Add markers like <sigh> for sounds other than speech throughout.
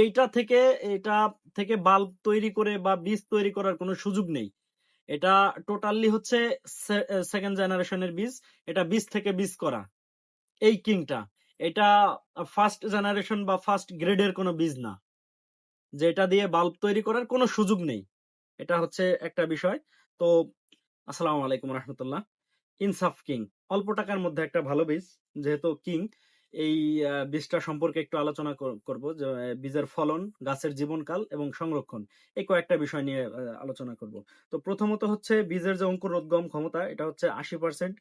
এইটা থেকে এটা থেকে বাল্ব তৈরি করে বা বীজ তৈরি করার কোনো সুযোগ নেই। এটা টোটালি হচ্ছে সেকেন্ড জেনারেশনের বীজ। এটা বীজ থেকে বীজ করা। এই কিংটা। এটা ফার্স্ট জেনারেশন বা ফার্স্ট গ্রেডের কোনো বীজ না। যে এটা দিয়ে বাল্ব তৈরি করার কোনো সুযোগ নেই। এটা হচ্ছে একটা বিষয়। তো আসসালামু আলাইকুম রহমতুল্লাহ। ইনসাফ কিং। অল্প টাকার মধ্যে একটা ভালো বীজ, যেহেতু কিং। এই বীজটা সম্পর্কে একটু আলোচনা কর- করব যে বীজের ফলন, গাছের জীবনকাল এবং সংরক্ষণ এই কয়েকটা বিষয় নিয়ে আলোচনা করব। তো প্রথমত হচ্ছে বীজের যে অঙ্কুরোদ্গম ক্ষমতা, এটা হচ্ছে আশি পার্সেন্ট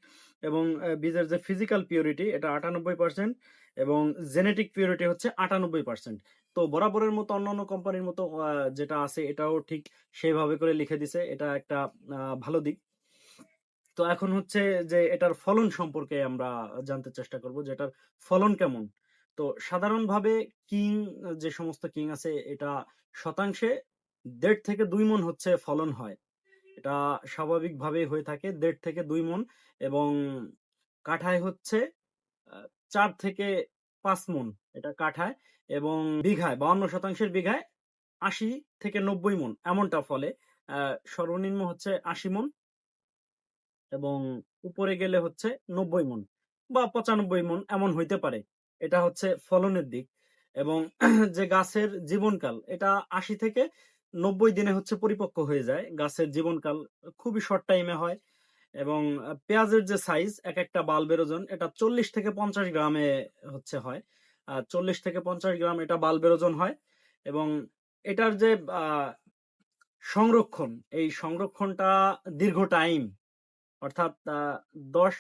এবং বীজের যে ফিজিক্যাল পিউরিটি এটা আটানব্বই পার্সেন্ট এবং জেনেটিক পিউরিটি হচ্ছে আটানব্বই পার্সেন্ট তো বরাবরের মতো অন্যান্য কোম্পানির মতো যেটা আছে, এটাও ঠিক সেইভাবে করে লিখে দিছে। এটা একটা ভালো দিক। তো এখন হচ্ছে যে এটার ফলন সম্পর্কে আমরা জানতে চেষ্টা করব যে এটার ফলন কেমন? তো সাধারণভাবে কিং, যে সমস্ত কিং আছে, এটা শতাংশে দেড় থেকে দুই মন হচ্ছে ফলন হয়। এটা স্বাভাবিকভাবে হয়ে থাকে দেড় থেকে দুই মন এবং কাঠায় হচ্ছে চার থেকে পাঁচ মন এটা কাঠায় এবং বিঘায়, বাউন্ন শতাংশের বিঘায় আশি থেকে নব্বই মন এমনটা ফলে সর্বনিম্ন হচ্ছে আশি মন এবং উপরে গেলে হচ্ছে নব্বই মন বা পঁচানব্বই মন এমন হইতে পারে। এটা হচ্ছে ফলনের দিক এবং <clears throat> যে গাছের জীবনকাল, এটা আশি থেকে নব্বই দিনে হচ্ছে পরিপক্ক হয়ে যায়। গাছের জীবনকাল খুবই শর্ট টাইমে হয় এবং পেঁয়াজের যে সাইজ এক একটা বাল্বের ওজন, এটা চল্লিশ থেকে পঞ্চাশ গ্রামে হচ্ছে হয়। চল্লিশ থেকে পঞ্চাশ গ্রাম এটা বাল্বের ওজন হয় এবং এটার যে সংরক্ষণ, এই সংরক্ষণটা দীর্ঘ টাইম অর্থাৎ দশ,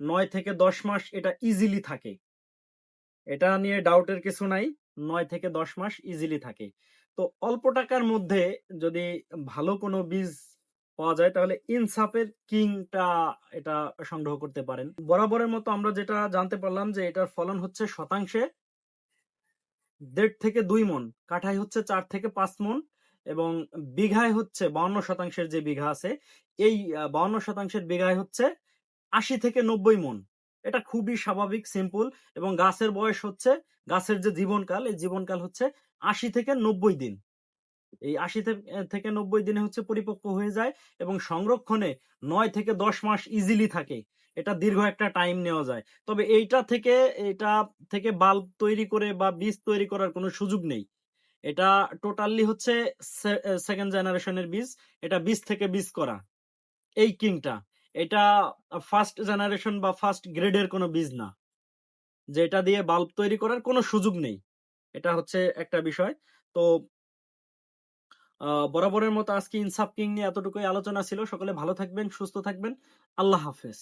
নয় থেকে দশ মাস এটা ইজিলি থাকে। এটা নিয়ে ডাউটের কিছু নাই, নয় থেকে দশ মাস ইজিলি থাকে। তো অল্প টাকার মধ্যে যদি ভালো কোনো বীজ পাওয়া যায়, তাহলে ইনসাফের কিংটা এটা সংগ্রহ করতে পারেন। বরাবরের মতো আমরা যেটা জানতে পারলাম যে এটার ফলন হচ্ছে শতাংশে দেড় থেকে দুই মন কাঠায় হচ্ছে চার থেকে পাঁচ মন এবং বিঘায় হচ্ছে বাউন্ন শতাংশের যে বিঘা আছে, এই বাউন্ন শতাংশের বিঘায় হচ্ছে আশি থেকে নব্বই মন। এটা খুবই স্বাভাবিক সিম্পল এবং গাছের বয়স হচ্ছে, গাছের যে জীবনকাল, এই জীবনকাল হচ্ছে আশি থেকে নব্বই দিন। এই আশি থেকে নব্বই দিনে হচ্ছে পরিপক্ক হয়ে যায় এবং সংরক্ষণে নয় থেকে দশ মাস ইজিলি থাকে। এটা দীর্ঘ একটা টাইম নেওয়া যায়। তবে এইটা থেকে এটা থেকে বাল্ব তৈরি করে বা বীজ তৈরি করার কোনো সুযোগ নেই। এটা টোটালি হচ্ছে সেকেন্ড জেনারেশনের বীজ। এটা বীজ থেকে বীজ করা। এই কিংটা। এটা ফার্স্ট জেনারেশন বা ফার্স্ট গ্রেডের কোনো বীজ না। যে এটা দিয়ে বাল্ব তৈরি করার কোনো সুযোগ নেই। এটা হচ্ছে একটা বিষয়। তো বরাবরের মতো আজকে ইনসাফ কিং নিয়ে এতটুকুই আলোচনা ছিল। সকলে ভালো থাকবেন, সুস্থ থাকবেন। আল্লাহ হাফেজ।